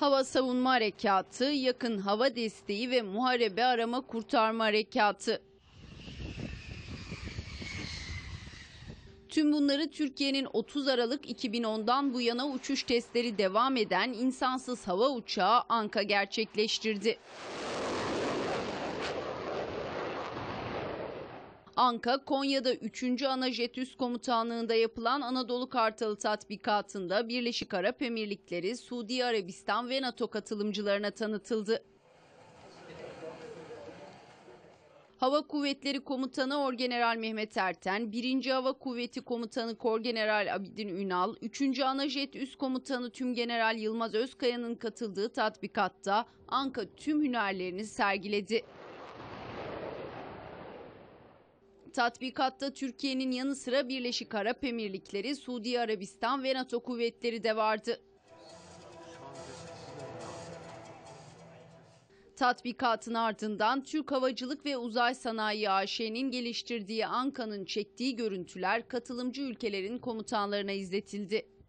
Hava Savunma Harekatı, Yakın Hava Desteği ve Muharebe Arama Kurtarma Harekatı. Tüm bunları Türkiye'nin 30 Aralık 2010'dan bu yana uçuş testleri devam eden insansız hava uçağı Anka gerçekleştirdi. Anka, Konya'da 3. Anajet Üst Komutanlığı'nda yapılan Anadolu Kartalı tatbikatında Birleşik Arap Emirlikleri, Suudi Arabistan ve NATO katılımcılarına tanıtıldı. Hava Kuvvetleri Komutanı Orgeneral Mehmet Erten, 1. Hava Kuvveti Komutanı Korgeneral Abidin Ünal, 3. Anajet Üst Komutanı Tümgeneral Yılmaz Özkaya'nın katıldığı tatbikatta Anka tüm hünerlerini sergiledi. Tatbikatta Türkiye'nin yanı sıra Birleşik Arap Emirlikleri, Suudi Arabistan ve NATO kuvvetleri de vardı. Tatbikatın ardından Türk Havacılık ve Uzay Sanayi AŞ'nin geliştirdiği Anka'nın çektiği görüntüler katılımcı ülkelerin komutanlarına izletildi.